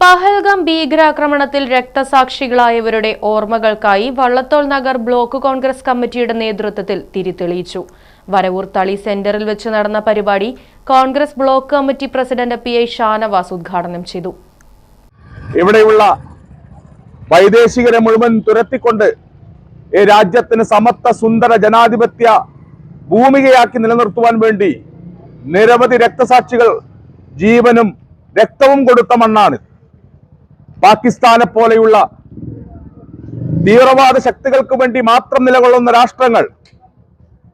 Pahalgam ഭീകരാക്രമണത്തിൽ രക്തസാക്ഷികളായവരുടെ ഓർമ്മകൾക്കായി വള്ളത്തോൾ നഗർ ബ്ലോക്ക് കോൺഗ്രസ് കമ്മിറ്റിയുടെ നേതൃത്വത്തിൽ തിരിതെളിയിച്ചു. വരവൂർ തളി സെന്ററിൽ വെച്ച് നടന്ന പരിപാടി Congress block committee president P I Shanavas ഉദ്ഘാടനം ചെയ്തു. ഇവിടെയുള്ള വൈദേശികരെ മുഴുവൻ തുരത്തിക്കൊണ്ട് ഈ രാജ്യത്തിന് സമത്വ സുന്ദര ജനാധിപത്യ ഭൂമികയാക്കി നിലനിർത്തുവാൻ വേണ്ടി നിരവധി രക്തസാക്ഷികൾ ജീവനും രക്തവും കൊടുത്ത മണ്ണാണ് പാകിസ്ഥാനെ പോലെയുള്ള തീവ്രവാദ ശക്തികൾക്ക് വേണ്ടി മാത്രം നിലകൊള്ളുന്ന രാഷ്ട്രങ്ങൾ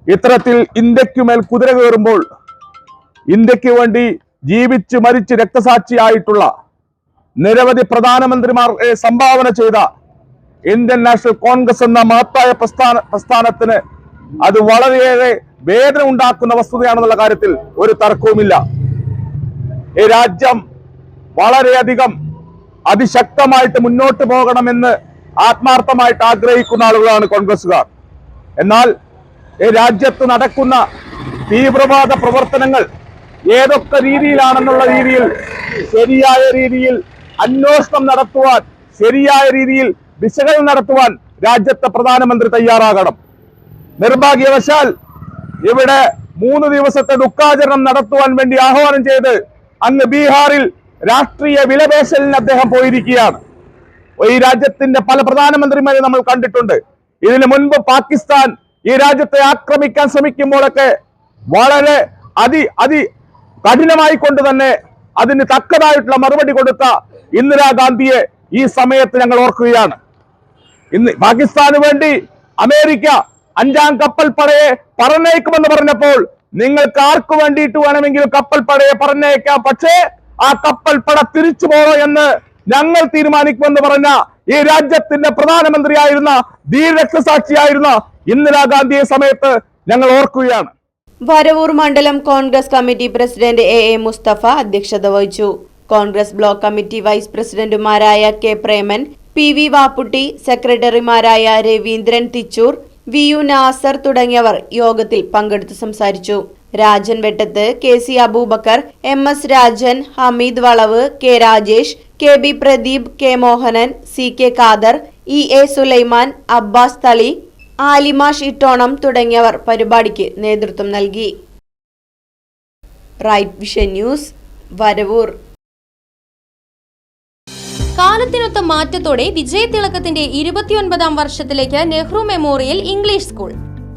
ഇത്തരത്തിൽ ഇന്ത്യക്കുമേൽ കുതിര കയറുമ്പോൾ ഇന്ത്യയ്ക്ക് വേണ്ടി ജീവിച്ച് മരിച്ച് രക്തസാക്ഷിയായിട്ടുള്ള നിരവധി പ്രധാനമന്ത്രിമാർ സംഭാവന ചെയ്ത ഇന്ത്യൻ നാഷണൽ കോൺഗ്രസ് എന്ന മഹത്തായ പ്രസ്ഥാന പ്രസ്ഥാനത്തിന് അത് വളരെയേറെ വേദന ഉണ്ടാക്കുന്ന വസ്തുതയാണെന്നുള്ള കാര്യത്തിൽ ഒരു തർക്കവുമില്ല. ഈ രാജ്യം വളരെയധികം അതിശക്തമായിട്ട് മുന്നോട്ട് പോകണമെന്ന് ആത്മാർത്ഥമായിട്ട് ആഗ്രഹിക്കുന്ന ആളുകളാണ് കോൺഗ്രസ്സുകാർ. എന്നാൽ ഈ രാജ്യത്ത് നടക്കുന്ന തീവ്രവാദ പ്രവർത്തനങ്ങൾ ഏതൊക്കെ രീതിയിലാണെന്നുള്ള രീതിയിൽ ശരിയായ രീതിയിൽ അന്വേഷണം നടത്തുവാൻ ശരിയായ രീതിയിൽ വിശകലനം നടത്തുവാൻ രാജ്യത്തെ പ്രധാനമന്ത്രി തയ്യാറാകണം. നിർഭാഗ്യവശാൽ ഇവിടെ മൂന്ന് ദിവസത്തെ ദുഃഖാചരണം നടത്തുവാൻ വേണ്ടി ആഹ്വാനം ചെയ്ത് അന്ന് ബീഹാറിൽ രാഷ്ട്രീയ വിലപേശലിന് അദ്ദേഹം പോയിരിക്കുകയാണ്. ഈ രാജ്യത്തിന്റെ പല പ്രധാനമന്ത്രിമാരെ നമ്മൾ കണ്ടിട്ടുണ്ട്. ഇതിനു മുൻപ് പാകിസ്ഥാൻ ഈ രാജ്യത്തെ ആക്രമിക്കാൻ ശ്രമിക്കുമ്പോഴൊക്കെ വളരെ അതി അതി കഠിനമായി കൊണ്ട് തന്നെ അതിന് തക്കതായിട്ടുള്ള മറുപടി കൊടുത്ത ഇന്ദിരാഗാന്ധിയെ ഈ സമയത്ത് ഞങ്ങൾ ഓർക്കുകയാണ്. ഇന്ന് പാകിസ്ഥാന് വേണ്ടി അമേരിക്ക അഞ്ചാം കപ്പൽ പടയെ പറഞ്ഞേക്കുമെന്ന് പറഞ്ഞപ്പോൾ നിങ്ങൾക്ക് ആർക്ക് വേണ്ടിയിട്ട് വേണമെങ്കിലും കപ്പൽ പടയെ പറഞ്ഞേക്കാം പക്ഷേ ആ കപ്പൽ പട തിരിച്ചു പോകോ എന്ന് ഞങ്ങൾ തീരുമാനിക്കുമെന്ന് പറഞ്ഞ ഈ രാജ്യത്തിന്റെ പ്രധാനമന്ത്രിയായിരുന്ന ധീരരക്തസാക്ഷിയായിരുന്ന ഇന്ദിരാഗാന്ധിയെ സമയത്ത് ഞങ്ങൾ ഓർക്കുകയാണ്. വരവൂർ മണ്ഡലം Congress committee president A A Musthafa അധ്യക്ഷത വഹിച്ചു. കോൺഗ്രസ് ബ്ലോക്ക് കമ്മിറ്റി വൈസ് പ്രസിഡന്റുമാരായ K Preman P V Vapputty സെക്രട്ടറിമാരായ രവീന്ദ്രൻ തിച്ചൂർ വി യു നാസർ തുടങ്ങിയവർ യോഗത്തിൽ പങ്കെടുത്ത് സംസാരിച്ചു. Rajan Vettath K C Aboobacker M S Rajan Hameed വളവ് K Rajesh K B Pradeep K Mohanan C K Khader E A Sulaiman Abbas Thali Alima Shittonam തുടങ്ങിയവർ പരിപാടിക്ക് നേതൃത്വം നൽകി. Right vision news Varavoor. കാലത്തിനൊത്ത മാറ്റത്തോടെ വിജയതിളക്കത്തിന്റെ ഇരുപത്തിയൊൻപതാം വർഷത്തിലേക്ക് നെഹ്റു മെമ്മോറിയൽ ഇംഗ്ലീഷ് സ്കൂൾ.